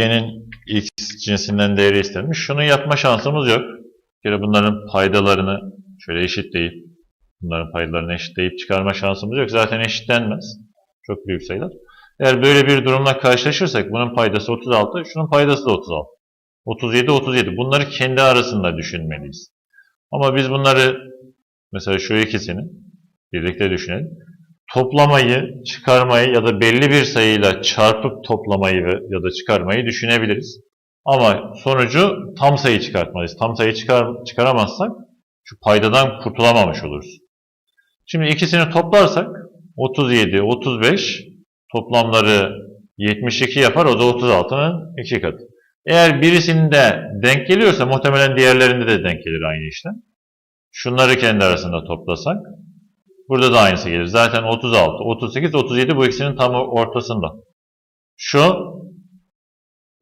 y'nin x cinsinden değeri istenmiş. Şunu yapma şansımız yok. Bir bunların paydalarını şöyle eşitleyip bunların paydalarını eşitleyip çıkarma şansımız yok. Zaten eşitlenmez. Çok büyük sayılar. Eğer böyle bir durumla karşılaşırsak bunun paydası 36, şunun paydası da 36. 37, 37. Bunları kendi arasında düşünmeliyiz. Ama biz bunları mesela şu ikisini birlikte düşünelim. Toplamayı, çıkarmayı ya da belli bir sayıyla çarpıp toplamayı ya da çıkarmayı düşünebiliriz. Ama sonucu tam sayı çıkartmalıyız. Tam sayı çıkar, çıkaramazsak şu paydadan kurtulamamış oluruz. Şimdi ikisini toplarsak 37, 35 toplamları 72 yapar. O da 36'nın iki katı. Eğer birisinde denk geliyorsa muhtemelen diğerlerinde de denk gelir aynı işlem. Şunları kendi arasında toplasak burada da aynısı gelir. Zaten 36, 38, 37 bu ikisinin tam ortasında. Şu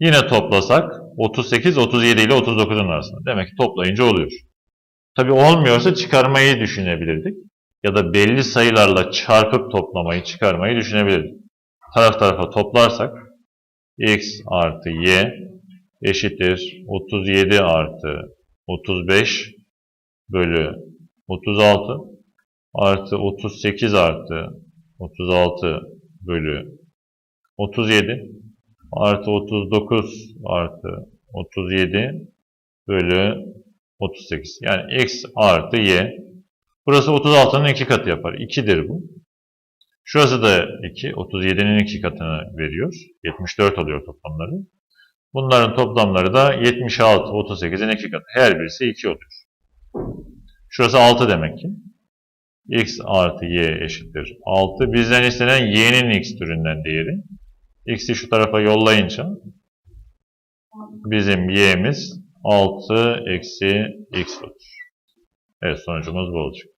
yine toplasak 38, 37 ile 39'un arasında. Demek ki toplayınca oluyor. Tabi olmuyorsa çıkarmayı düşünebilirdik. Ya da belli sayılarla çarpıp toplamayı, çıkarmayı düşünebilirdik. Taraf tarafa toplarsak x artı y eşittir 37 artı 35 bölü 36 artı 38 artı 36 bölü 37 artı 39 artı 37 bölü 38. Yani x artı y. Burası 36'nın iki katı yapar. 2'dir bu. Şurası da 2. 37'nin iki katını veriyor. 74 oluyor toplamları. Bunların toplamları da 76, 38'in iki katı. Her birisi 2 oluyor. Şurası 6 demek ki. X artı y eşittir 6. Bizden istenen y'nin x türünden değeri. x'i şu tarafa yollayınca bizim y'miz 6 eksi x olur. Evet sonucumuz bu olacak.